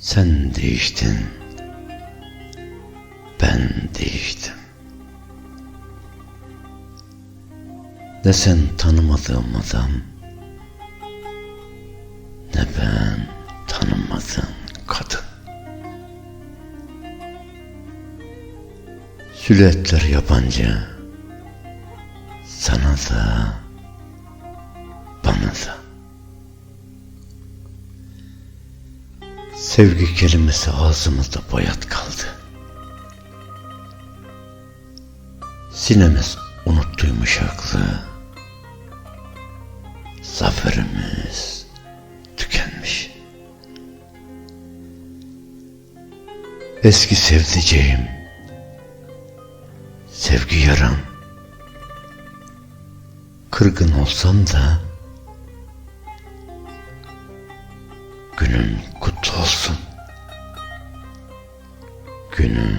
Sen değiştin. Ben değiştim. Ne sen tanımadığım adam, ne ben tanımadığım kadın. Silüetler yabancı, sana da, bana da. Sevgi kelimesi ağzımızda bayat kaldı. Sinemiz unuttuymuş aklı. Zaferimiz tükenmiş. Eski sevdiceğim, sevgi yaram. Kırgın olsam da günün kutlu olsun. Günün